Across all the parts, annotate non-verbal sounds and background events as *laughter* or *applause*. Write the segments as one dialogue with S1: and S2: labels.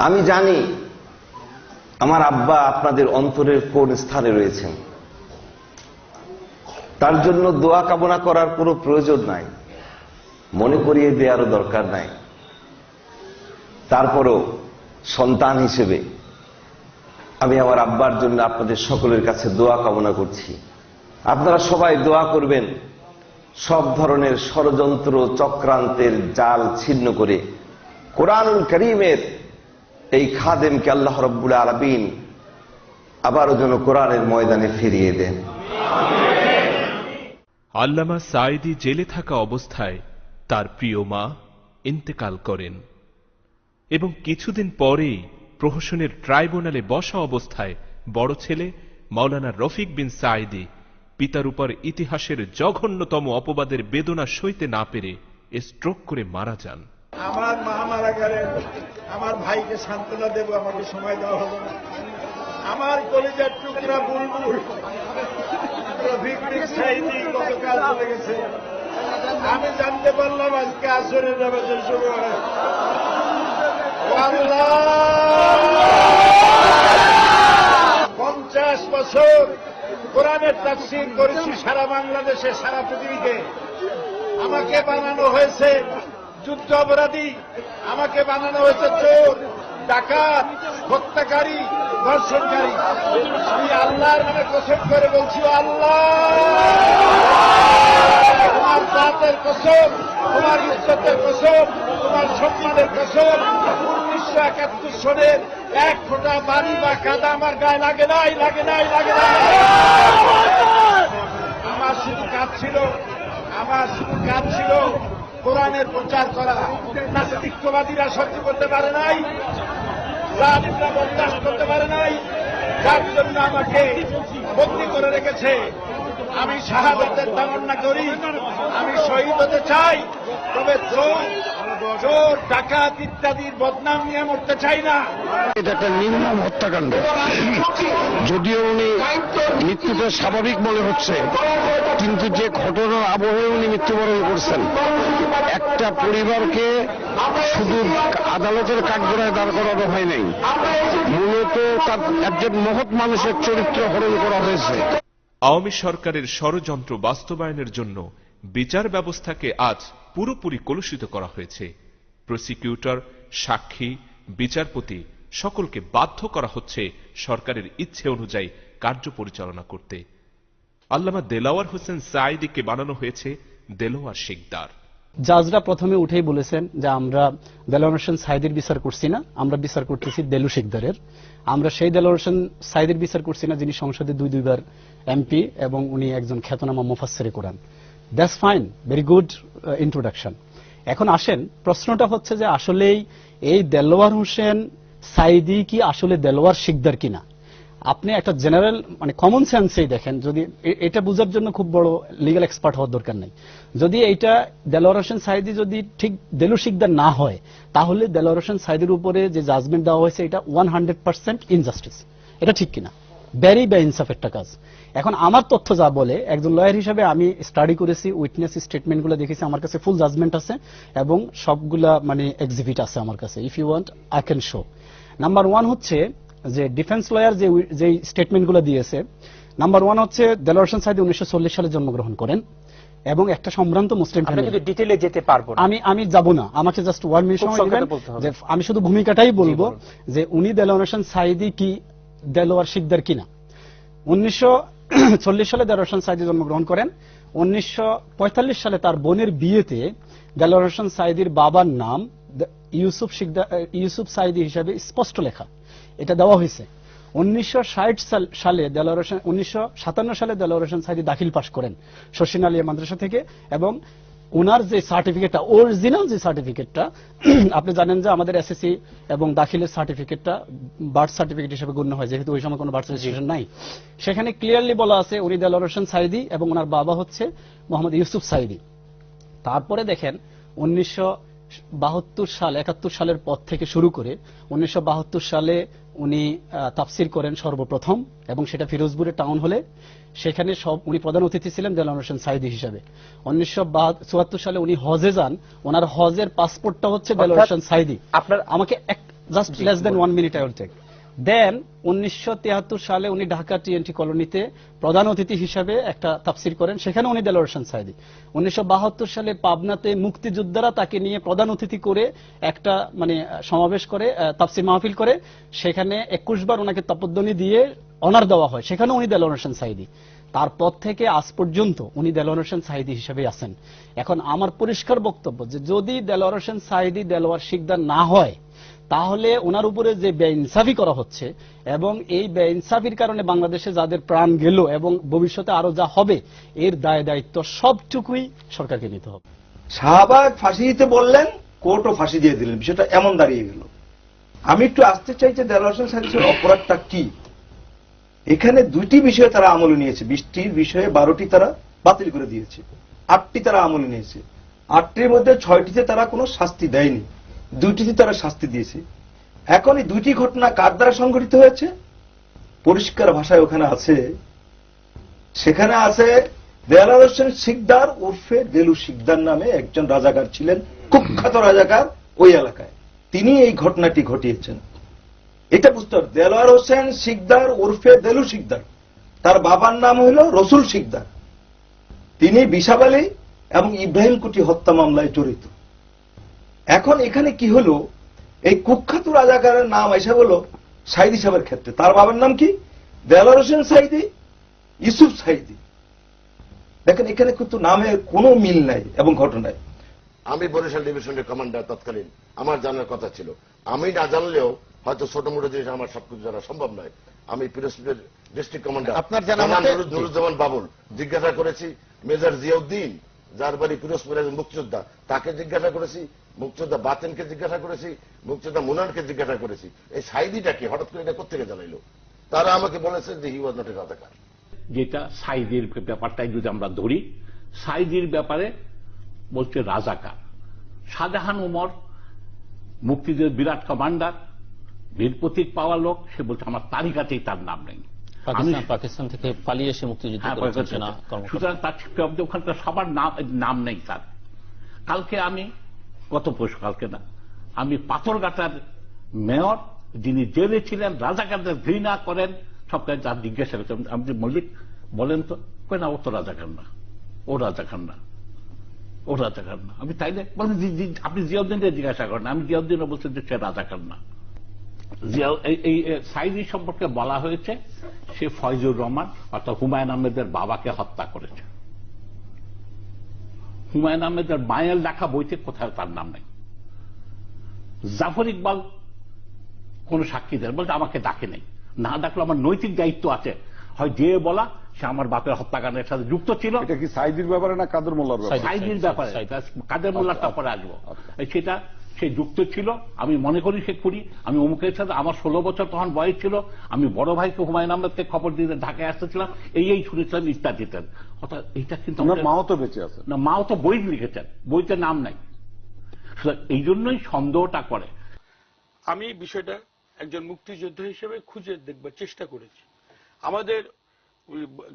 S1: আমি জানি আমার আব্বা আপনাদের অন্তরের কোন স্থানে রয়েছেন। তার জন্য দোয়া কামনা করার কোনো প্রয়োজন নাই। মনে করিয়ে দেওয়ারও দরকার নাই। তারপরও সন্তান হিসেবে আমি আমার আব্বার জন্য আপনাদের সকলের কাছে দোয়া কামনা করছি। আপনারা সবাই দোয়া করবেন, সব ধরনের ষড়যন্ত্র, চক্রান্তের জাল ছিন্ন করে কোরআনুল করিমের এই খাদেমকে আল্লাহ রব্বুল আলমিন আবারও যেন কোরআনের ময়দানে ফিরিয়ে দেন।
S2: আল্লামা সাইদি জেলে থাকা অবস্থায় তার প্রিয় মা ইন্তেকাল করেন এবং কিছুদিন পরেই প্রহসনের ট্রাইব্যুনালে বসা অবস্থায় বড় ছেলে মাওলানা রফিক বিন সাইদি পিতার উপর ইতিহাসের জঘন্যতম অপবাদের বেদনা সইতে না পেরে স্ট্রোক করে মারা যান।
S3: আমার মা মারা গেলেন। আমার ভাইকে সান্ত্বনা দেব, আমাকে সময় দেওয়া হবে না। আমার কলেজের টুকরা বুলবুল। চলে গেছে। আমি জানতে পারলাম আজকে আসরের নামাজের সময়। পঞ্চাশ বছর কোরআনের তাফসির করেছি সারা বাংলাদেশে, সারা পৃথিবীতে। আমাকে বানানো হয়েছে যুদ্ধ অপরাধী, আমাকে বানানো হয়েছে চোর, ডাকাত, হত্যাকারী, ধর্ষণকারী। আমি আল্লাহর নামে কসম করে বলছি আল্লাহ! তোমার জাতের কসম, তোমার ইজ্জতের কসম, তোমার সম্মানের কসম, উনিশশো একাত্তর সনের এক ফোঁটা বাড়ি বা কাদা আমার গায়ে লাগে নাই লাগে নাই লাগে নাই। আমার শুধু কাজ ছিল, আমার শুধু কাজ ছিল। কোরআনের প্রচার করা নাস্তিকবাদীরা সহ্য করতে পারে নাই জালিমরা বরদাস্ত করতে পারে নাই, যার জন্য আমাকে বন্দি করে রেখেছে। আমি শাহাদতের তামন্না করি, আমি শহীদ হতে চাই, তবে চোর ডাকাত ইত্যাদির বদনাম নিয়ে মরতে চাই না।
S4: এটা একটা নির্মম হত্যাকাণ্ড। যদিও উনি মৃত্যুটা স্বাভাবিক মনে হচ্ছে কিন্তু যে ঘটনার আবহে উনি মৃত্যুবরণ করছেন একটা পরিবারকে শুধু আদালতের কাঠগড়ায় দাঁড় করানো হয় নাই মূলত তার একজন মহৎ মানুষের চরিত্র হরণ করা হয়েছে।
S2: আওয়ামী সরকারের ষড়যন্ত্র বাস্তবায়নের জন্য বিচার ব্যবস্থাকে আজ পুরোপুরি কলুষিত করা হয়েছে। প্রসিকিউটর, সাক্ষী, বিচারপতি সকলকে বাধ্য করা হচ্ছে সরকারের ইচ্ছে অনুযায়ী কার্য পরিচালনা করতে। আল্লামা দেলাওয়ার হোসেন সাইদিকে বানানো হয়েছে দেলোয়ার শিকদার।
S5: জাজরা প্রথমে উঠেই বলেছেন যে আমরা দেলোয়ার হোসেন সাইদের বিচার করছি না, আমরা বিচার করতেছি দেলু শিকদারের। আমরা সেই দেলোয়ার হোসেন সাইদের বিচার করছি না, যিনি সংসদে দুই দুইবার এমপি এবং উনি একজন খ্যাতনামা মুফাসসিরে কোরআন। That's fine very good introduction এখন আসেন, প্রশ্নটা হচ্ছে যে আসলেই এই দেলোয়ার হোসেন সাইদি কি আসলে দেলোয়ার শিকদার কিনা? আপনি একটা জেনারেল মানে কমন সেন্সেই দেখেন, যদি এটা বোঝার জন্য খুব বড় লিগ্যাল এক্সপার্ট হওয়ার দরকার নেই। যদি এইটা দেলোয়ার হোসেন সাইদি যদি ঠিক দেলু শিকদার না হয়, তাহলে দেলোয়ার হোসেন সাইদির উপরে যে জাজমেন্ট দেওয়া হয়েছে, এটা ওয়ান হান্ড্রেড পার্সেন্ট ইনজাস্টিস এটা ঠিক কিনা? ব্যারি বা ইনসাফ একটা কাজ। এখন আমার তথ্য যা বলে একজন লয়ার হিসেবে আমি স্টাডি করেছি উইটনেস স্টেটমেন্টগুলো দেখেছি আমার কাছে ফুল জাজমেন্ট আছে এবং সবগুলা মানে এক্সিবিট আছে আমার কাছে if you want I can show number one হচ্ছে যে ডিফেন্স লয়ার যে যে স্টেটমেন্টগুলো দিয়েছে নাম্বার ওয়ান হচ্ছে দেলোয়ার হোসেন সাইদি উনিশশো সালে জন্মগ্রহণ করেন এবং একটা সম্ভ্রান্ত মুসলিম
S6: ডিটেলে যেতে পারব
S5: আমি আমি যাব না আমাকে জাস্ট ওয়ান মিনিট সময় দিবেন। যে আমি শুধু ভূমিকাটাই বলব যে উনি দেলোয়ার হোসেন সাইদি কি দেলোয়ার শিকদার কিনা? উনিশশো সালে দেলোয়ার হোসেন সাইদি জন্মগ্রহণ করেন। উনিশশো সালে তার বোনের বিয়েতে দেলোয়ার হোসেন সাইদির বাবার নাম ইউসুফ শিকদার ইউসুফ সাইদি হিসাবে স্পষ্ট লেখা। এটা দেওয়া হয়েছে। উনিশশো ষাট সালে দেলোয়ার হোসেন উনিশশো সালে দেলোয়ার হোসেন সাইদি দাখিল পাশ করেন শশিন আলিয়া মাদ্রাসা থেকে এবং ওনার যে সার্টিফিকেটটা অরিজিনাল যে সার্টিফিকেটটা *clears throat* আপনি জানেন যে আমাদের এসএসসি এবং দাখিলের সার্টিফিকেটটা বার্থ সার্টিফিকেট হিসেবে গণ্য হয়, যেহেতু ওই সময় কোনো বার্থ সার্টিফিকেশন নাই। সেখানে ক্লিয়ারলি বলা আছে, উনি দেলোয়ার হোসেন সাইদি এবং ওনার বাবা হচ্ছে মোহাম্মদ ইউসুফ সাইদি। তারপরে দেখেন, উনিশশো বাহাত্তর সাল, একাত্তর সালের পর থেকে শুরু করে উনিশশো বাহাত্তর সালে উনি তাফসির করেন সর্বপ্রথম এবং সেটা ফিরোজপুরের টাউন হলে। সেখানে সব উনি প্রধান অতিথি ছিলেন দেলান হোসেন সাইদি হিসাবে। উনিশশো চুয়াত্তর সালে উনি হজে যান। ওনার হজের পাসপোর্টটা হচ্ছে দেলান
S6: অনুষ্ঠান
S5: হোসেন সাইদি।
S6: আপনার
S5: আমাকে এক just less then one minute I will take then উনিশশো সালে উনি ঢাকা টিএনটি কলোনিতে প্রধান অতিথি হিসাবে একটা তাফসির করেন। সেখানে উনি দেলোয়ার হোসেন সাইদি উনিশশো সালে পাবনাতে মুক্তিযোদ্ধারা তাকে নিয়ে প্রধান অতিথি করে একটা মানে সমাবেশ করে তাফসির মাহফিল করে। সেখানে একুশ বার ওনাকে তপধ্বনি দিয়ে অনার দেওয়া হয়। সেখানে উনি দেলোয়ার হোসেন সাইদি তারপর থেকে আজ পর্যন্ত উনি দেলোয়ার হোসেন সাইদি হিসেবে আছেন। এখন আমার পরিষ্কার বক্তব্য যে যদি দেলোয়ার হোসেন সাইদি দেলোয়ার শিকদার না হয় তাহলে ওনার উপরে যে বেইনসাফি করা হচ্ছে এবং এই বেইনসাফির কারণে বাংলাদেশে যাদের প্রাণ গেল এবং ভবিষ্যতে আরও যা হবে, এর দায় দায়িত্ব সবটুকুই সরকারকে নিতে হবে।
S6: শাহবাগ ফাঁসি দিতে বললেন, কোর্টও ফাঁসি দিয়ে দিলেন, বিষয়টা এমন দাঁড়িয়ে গেল। আমি একটু আসতে চাই যে দেলোয়ার অপরাধটা কি? এখানে দুইটি বিষয়ে তারা আমলে নিয়েছে বিশটির বিষয়ে বারোটি তারা বাতিল করে দিয়েছে, আটটি তারা আমলে নিয়েছে। আটটির মধ্যে ছয়টিতে তারা কোনো শাস্তি দেয়নি। দুইটিতে তারা শাস্তি দিয়েছে। এখন এই দুইটি ঘটনা কার দ্বারা সংঘটিত হয়েছে? পরিষ্কার ভাষায় ওখানে আছে, সেখানে আছে দেয়ালার হোসেন শিকদার উর্ফে দেলু শিকদার নামে একজন রাজাকার ছিলেন, কুখ্যাত রাজাকার ওই এলাকায়। তিনি এই ঘটনাটি ঘটিয়েছেন। এটা বুঝতে হবে দেলোয়ার হোসেন শিকদার উর্ফে দেলু শিকদার, তার বাবার নাম হইল রসুল শিকদার। তিনি বিশাব আলী এবং ইব্রাহিম কুটি হত্যা মামলায় জড়িত। এখন এখানে কি হলো? এই কুখ্যাত রাজাকারের নাম এসে হলো সাইদি সাহেবের ক্ষেত্রে। তার বাবার নাম কি? দেলোয়ার হোসেন সাইদি ইউসুফ সাইদি দেখেন এখানে কিন্তু নামের কোনো মিল নাই এবং ঘটনায়
S7: আমি বরিশাল ডিভিশনের কমান্ডার তৎকালীন। আমার জানার কথা ছিল। আমি না জানলেও হয়তো ছোট মোটো জিনিস আমার সবকিছু জানা সম্ভব নয়। আমি পিরোজপুরের ডিস্ট্রিক্ট কমান্ডার
S6: আপনার জানা
S7: নুরুজ্জামান বাবুল। জিজ্ঞাসা করেছি মেজর জিয়াউদ্দিন যার বাড়ি পিরোজপুরের মুক্তিযোদ্ধা, তাকে জিজ্ঞাসা করেছি, মুক্তিযোদ্ধা বাতেনকে জিজ্ঞাসা করেছি, মুক্তিযোদ্ধা মুনানকে জিজ্ঞাসা করেছি। এই সাইদিটা কি? হঠাৎ করে এটা কোথেকে জানাইলো তারা আমাকে বলেছে যে হি ওয়াজ নট এ
S8: যেটা সাইদির ব্যাপারটাই যদি আমরা ধরি, সাইদির ব্যাপারে বলছে রাজাকার। শাহজাহান উমর মুক্তিযুদ্ধের বিরাট কমান্ডার বীর প্রতীক পাওয়া লোক, সে বলছে, আমার তালিকাতেই তার নাম নেই।
S9: পাকিস্তান পাকিস্তান থেকে পালিয়ে এসে মুক্তিযুদ্ধ
S8: হ্যাঁ, সুতরাং তার শিক্ষকদের ওখানকার সবার নাম নাম নেই তার। কালকে আমি গত পরশু কালকে না। আমি পাথরঘাটার মেয়র যিনি জেলে ছিলেন রাজাকারদের ঘৃণা করেন সব কাজ তার জিজ্ঞাসা করছেন আমি যে মল্লিক বলেন তো না ও তো রাজাকার না। ও রাজাকার না। ও রাজাকার না। আমি তাইলে বলেন আপনি জিয়াউদ্দিনকে জিজ্ঞাসা করেন আমি জিয়াউদ্দিনও বলছেন যে সে রাজাকার না। এই- এই সাইদি সম্পর্কে বলা হয়েছে সে ফয়জুর রহমান অর্থাৎ হুমায়ুন আহমেদের বাবাকে হত্যা করেছে। হুমায়ুন আহমেদের মায়ের লেখা বইতে কোথাও তার নাম নেই? জাফর ইকবাল কোন সাক্ষী দেন বলতে আমাকে ডাকে নেই। না ডাকলে আমার নৈতিক দায়িত্ব আছে। হয় যে বলা সে আমার বাপের হত্যাকাণ্ডের সাথে যুক্ত ছিল।
S4: এটা কি সাইদির ব্যাপারে না কাদর মোল্লার ব্যাপারে?
S8: সাইদির ব্যাপারে। কাদের মোল্লারটা পরে আসব? সেটা সে যুক্ত ছিল আমি মনে করি সে করি আমি অমুকের সাথে আমার ষোলো বছর তখন বয়স ছিল আমি বড় ভাইকে হুমায়ুন আহমেদকে খবর দিতে ঢাকায় আসতেছিলাম এই এই শুনেছিলাম ইত্যাদিতে অর্থাৎ এটা কিন্তু
S4: মাও তো বেঁচে আছে
S8: না মাও তো বই লিখেছেন বইতে নাম নাই। এই জন্যই সন্দেহটা করে।
S10: আমি বিষয়টা একজন মুক্তিযোদ্ধা হিসেবে খুঁজে দেখবার চেষ্টা করেছি। আমাদের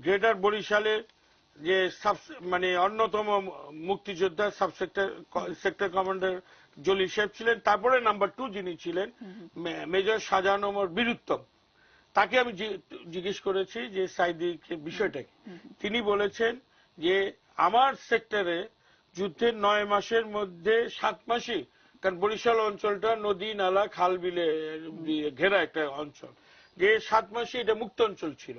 S10: গ্রেটার বরিশালের যে মানে অন্যতম মুক্তিযোদ্ধা sub sector sector commander Jalil Saheb ছিলেন তারপরে নাম্বার টু যিনি ছিলেন মেজর শাহজাহান ওমর বীরুত্তম। তাকে আমি জিজ্ঞেস করেছি যে সাইদিকে বিষয়টা তিনি বলেছেন যে আমার সেক্টরে যুদ্ধের নয় মাসের মধ্যে সাত মাসই কারণ বরিশাল অঞ্চলটা নদী নালা খাল বিলে ঘেরা একটা অঞ্চল। যে সাত মাসে এটা মুক্ত অঞ্চল ছিল।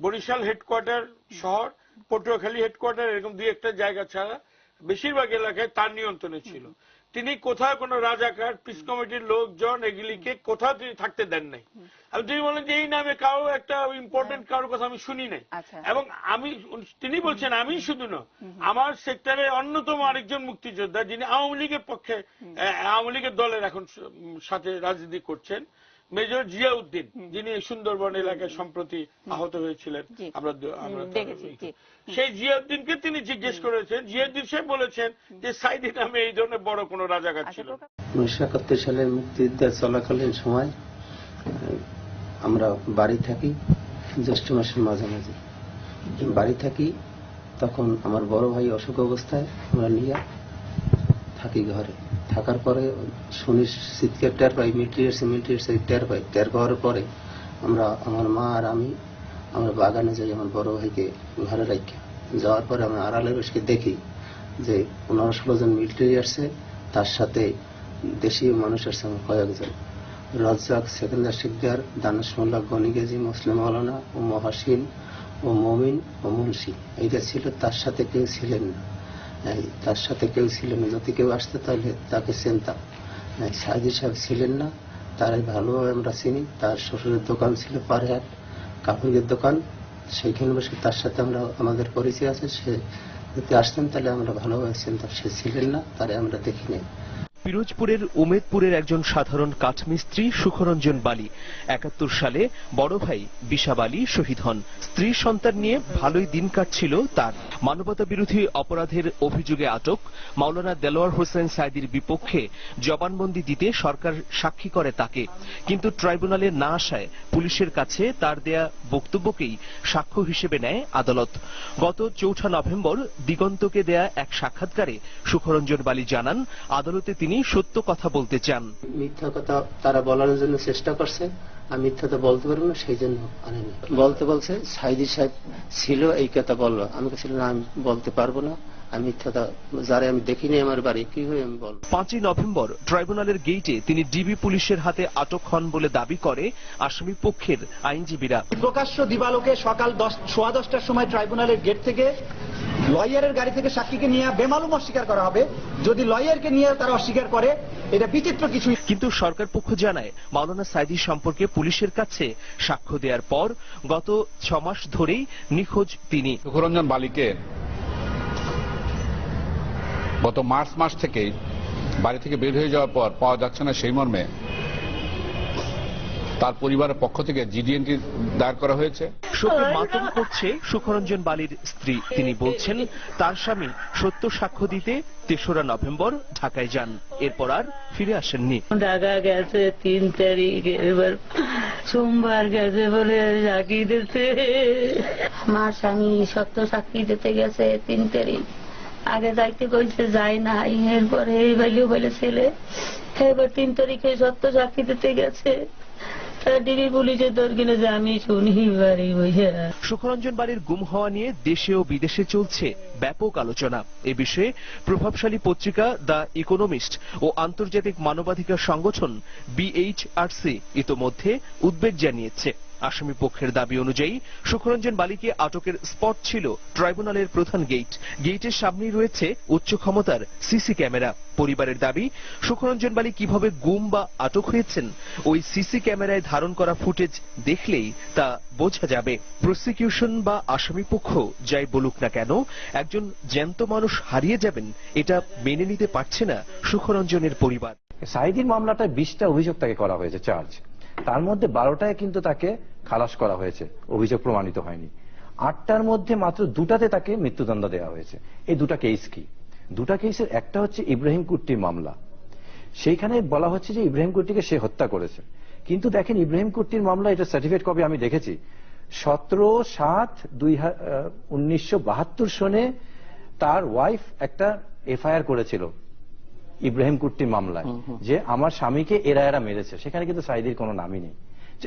S10: বরিশাল হেডকোয়ার্টার শহর পটুয়াখালী হেডকোয়ার্টার এরকম দুই একটা জায়গা ছাড়া বেশিরভাগ এলাকায় তার নিয়ন্ত্রণে ছিল। তিনি কোথাও কোনো রাজাকার পিস কমিটির লোকজন এগুলিকে কোথাও তিনি থাকতে দেন নাই। আমি তিনি বলেন যে এই নামে কারও একটা ইম্পর্টেন্ট কারও কথা আমি শুনি নাই।
S11: আচ্ছা।
S10: এবং আমি তিনি বলছেন আমি শুধু না আমার সেক্টরে অন্যতম আরেকজন মুক্তিযোদ্ধা যিনি আওয়ামী লীগের পক্ষে আওয়ামী লীগের দলের এখন সাথে রাজনীতি করছেন মেজর জিয়াউদ্দিন যিনি সুন্দরবন এলাকায় সম্প্রতি আহত হয়েছিলেন। আমরা। সেই জিয়াউদ্দিনকে তিনি জিজ্ঞেস করেছেন। জিয়াউদ্দিন সাহেব বলেছেন যে সাইদি নামে এই ধরনের বড় কোনো রাজাকার
S11: আচ্ছা
S10: ছিল
S12: উনিশশো একাত্তর সালের মুক্তিযুদ্ধ চলাকালীন সময় আমরা বাড়ি থাকি জ্যৈষ্ঠ মাসের মাঝামাঝি। বাড়ি থাকি তখন আমার বড় ভাই অসুখ অবস্থায় আমরা নিয়ে থাকি ঘরে। থাকার পরে শুনি চিৎকার টের পাই মিলিটারি মিলিটারি টের পাই। টের পাওয়ার পরে আমরা, আমার মা আর আমি, আমরা বাগানে যাই আমার বড় ভাইকে ঘরে রাখি যাওয়ার পরে আমি আড়ালে বসে দেখি যে পনেরো ষোলো জন মিলিটারি আসছে, তার সাথে দেশীয় মানুষ আসছে আমার কয়েকজন। রজ্জাক, সেকেন্দার শিকদার, দানেশ গনি মুসলিম মৌলানা ও মহাসিন ও মমিন ও মুন্সি। এইটা ছিল তার সাথে কেউ ছিলেন না। তার সাথে কেউ ছিলেন না। যদি কেউ আসতে তাহলে তাকে চিনতাম। সাইদি সাহেব ছিলেন না, তারাই ভালোভাবে আমরা চিনি। তার শ্বশুরের দোকান ছিল পারহাট, কাপড়ের দোকান। সেইখানে বসে তার সাথে আমরা, আমাদের পরিচয় আছে। সে যদি আসতেন তাহলে আমরা ভালোভাবে চিনতাম। সে ছিলেন না, তারে আমরা দেখিনি
S11: পিরোজপুরের উমেদপুরের একজন সাধারণ কাঠমিস্ত্রি সুখরঞ্জন বালি। একাত্তর সালে বড় ভাই বিশাব আলী শহীদ হন। স্ত্রী সন্তান নিয়ে ভালোই দিন কাটছিল তার। মানবতা বিরোধী অপরাধের অভিযোগে আটক মাওলানা দেলোয়ার হোসেন সাইদির বিপক্ষে জবানবন্দি দিতে সরকার সাক্ষী করে তাকে। কিন্তু ট্রাইব্যুনালে না আসায় পুলিশের কাছে তার দেয়া বক্তব্যকেই সাক্ষ্য হিসেবে নেয় আদালত। গত চৌঠা নভেম্বর দিগন্তকে দেয়া এক সাক্ষাৎকারে সুখরঞ্জন বালি জানান, আদালতে তিনি সত্য কথা বলতে চান।
S12: মিথ্যা কথা তারা বলার জন্য চেষ্টা করছে আমি মিথ্যা তো বলতে পারব না সেই জন্য আনেনি। বলতে বলছে সাইদি সাহেব ছিল এই কথা বলল। আমি বলছিলাম না আমি বলতে পারব না। আমি মিথ্যাটা যারা আমি দেখিনি আমার বাড়ি কি হয়ে আমি বলব?
S11: পাঁচই নভেম্বর ট্রাইব্যুনালের গেইটে তিনি ডিবি পুলিশের হাতে আটক হন বলে দাবি করে আসামি পক্ষের আইনজীবীরা।
S13: প্রকাশ্য দিবালোকে সকাল দশ সোয়া দশটার সময় ট্রাইব্যুনালের গেট থেকে লয়ারের গাড়ি থেকে সাক্ষীকে নিয়ে বেমালুম অস্বীকার করা হবে। যদি লয়ারকে নিয়ে তারা অস্বীকার করে এটা বিচিত্র কিছু
S11: কিন্তু সরকার পক্ষ জানায় মাওলানা সাইদি সম্পর্কে পুলিশের কাছে সাক্ষ্য দেওয়ার পর গত ছ মাস ধরেই নিখোঁজ তিনি।
S14: সুখরঞ্জন বালিকে গত মার্চ মাস থেকেই বাড়ি থেকে বের হয়ে যাওয়ার পর পাওয়া যাচ্ছে না সেই মর্মে তার পরিবারের পক্ষ থেকে জিডিএনটি দায়ের করা হয়েছে।
S11: শোকে মাতম করছে সুখরঞ্জন বালির স্ত্রী। তিনি বলছেন তার স্বামী সত্য সাক্ষ্য দিতে তেসরা নভেম্বর ঢাকায় যান। এরপর আর ফিরে আসেননি।
S15: ঢাকা গেছে তিন তারিখ এবার সোমবার গেছে বলে সাক্ষী দিতে। আমার স্বামী সত্য সাক্ষী দিতে গেছে তিন তারিখ। আগে যাইতে কইছে যাই না এরপরে এই বাইলেও বলে ছেলে। এবার তিন তারিখে সত্য সাক্ষী দিতে গেছে। বইয়া।
S11: সুখরঞ্জন বাড়ির গুম হওয়া নিয়ে দেশে ও বিদেশে চলছে ব্যাপক আলোচনা। এ বিষয়ে প্রভাবশালী পত্রিকা দ্য ইকোনমিস্ট ও আন্তর্জাতিক মানবাধিকার সংগঠন বিএইচআরসি ইতোমধ্যে উদ্বেগ জানিয়েছে। আসামি পক্ষের দাবি অনুযায়ী সুখরঞ্জন বালিকে আটকের স্পট ছিল ট্রাইব্যুনালের প্রধান গেট। গেটের সামনেই রয়েছে উচ্চ ক্ষমতার সিসি ক্যামেরা। পরিবারের দাবি, সুখরঞ্জন বালি কীভাবে গুম বা আটক হয়েছেন, ওই সিসি ক্যামেরায় ধারণ করা ফুটেজ দেখলেই তা বোঝা যাবে। প্রসিকিউশন বা আসামি পক্ষ যাই বলুক না কেন, একজন জ্যান্ত মানুষ হারিয়ে যাবেন, এটা মেনে নিতে পারছে না সুখরঞ্জনের পরিবার।
S16: সাইদির মামলাটায় বিশটা অভিযোগ তাকে করা হয়েছে, চার্জ। তার মধ্যে বারোটায় কিন্তু তাকে খালাস করা হয়েছে। অভিযোগ প্রমাণিত হয়নি। আটটার মধ্যে মাত্র দুটাতে তাকে মৃত্যুদণ্ড দেওয়া হয়েছে। এই দুটা কেস কি? দুটা কেসের একটা হচ্ছে ইব্রাহিম কুট্টির মামলা। সেইখানে বলা হচ্ছে যে ইব্রাহিম কুট্টিকে সে হত্যা করেছে। কিন্তু দেখেন, ইব্রাহিম কুট্টির মামলা, এটা সার্টিফিকেট কপি আমি দেখেছি। সতেরো সাত দুই উনিশশো বাহাত্তর সনে তার ওয়াইফ একটা এফআইআর করেছিল। ইব্রাহিম কুট্টি মামলায় যে আমার স্বামীকে এরা এরা মেরেছে। সেখানে কিন্তু সাইদির কোনো নামই নেই।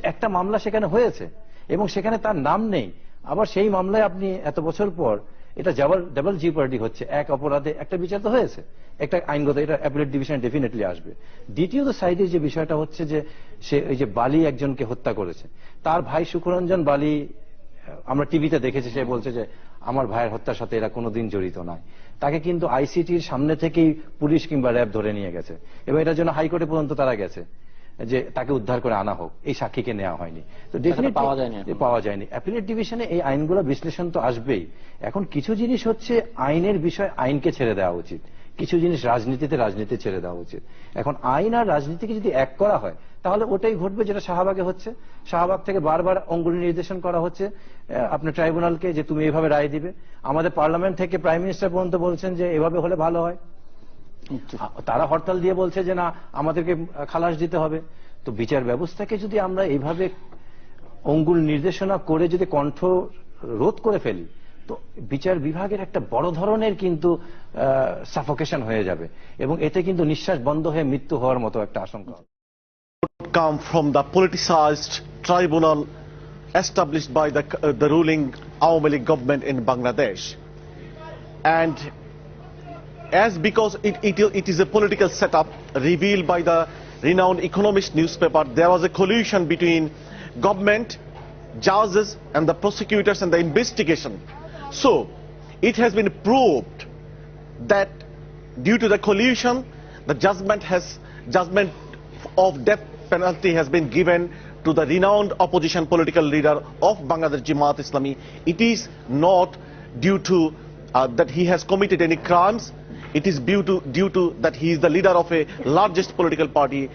S16: একটা মামলা সেখানে হয়েছে এবং সেখানে তার নাম নেই। আবার সেই মামলায় আপনি এত বছর পর এটা ডাবল ডাবল জিপার্টি হচ্ছে। এক অপরাধে একটা বিচার তো হয়েছে। একটা আইনগত এটা অ্যাপিলেট ডিভিশন ডেফিনেটলি আসবে। দ্বিতীয়ত সাইডের যে বিষয়টা হচ্ছে যে সে ওই যে বালি একজনকে হত্যা করেছে। তার ভাই সুখরঞ্জন বালি আমরা টিভিতে দেখেছি সে বলছে যে আমার ভাইয়ের হত্যার সাথে এরা কোনোদিন জড়িত নয়। তাকে কিন্তু আইসিটির সামনে থেকেই পুলিশ কিংবা র্যাব ধরে নিয়ে গেছে। এবং এটার জন্য হাইকোর্টে পর্যন্ত তারা গেছে যে তাকে উদ্ধার করে আনা হোক। এই সাক্ষীকে নেওয়া হয়নি। তো
S9: পাওয়া যায়নি
S16: পাওয়া যায়নি। অ্যাপিলেট ডিভিশনে এই আইনগুলো বিশ্লেষণ তো আসবেই। এখন কিছু জিনিস হচ্ছে আইনের বিষয় আইনকে ছেড়ে দেওয়া উচিত। কিছু জিনিস রাজনীতিতে রাজনীতি ছেড়ে দেওয়া উচিত। এখন আইন আর রাজনীতিকে যদি এক করা হয় তাহলে ওটাই ঘটবে যেটা শাহবাগে হচ্ছে। শাহবাগ থেকে বারবার অঙ্গুলি নির্দেশন করা হচ্ছে। আপনার ট্রাইব্যুনালকে যে তুমি এভাবে রায় দিবে। আমাদের পার্লামেন্ট থেকে প্রাইম মিনিস্টার পর্যন্ত বলছেন যে এভাবে হলে ভালো হয়। তারা হরতাল দিয়ে বলছে যে না আমাদেরকে খালাস দিতে হবে। তো বিচার ব্যবস্থাকে যদি আমরা এইভাবে অঙ্গুল নির্দেশনা করে যদি কণ্ঠ রোধ করে ফেলি তো বিচার বিভাগের একটা বড় ধরনের কিন্তু সাফোকেশন হয়ে যাবে এবং এতে কিন্তু নিঃশ্বাস বন্ধ হয়ে মৃত্যু হওয়ার মতো একটা আশঙ্কা
S17: come from the politicized tribunal established by the, uh, the ruling Awami League government in Bangladesh. And as because it, it, it is a political setup revealed by the renowned economist newspaper, there was a collusion between government, judges and the prosecutors and the investigation. So it has been proved that due to the collusion, the judgment has judgment of death penalty has been given to the renowned opposition political leader of Bangladesh Jamaat Islami. It is not due to uh, that he has committed any crimes. It is due to, due to that he is the leader of a largest political party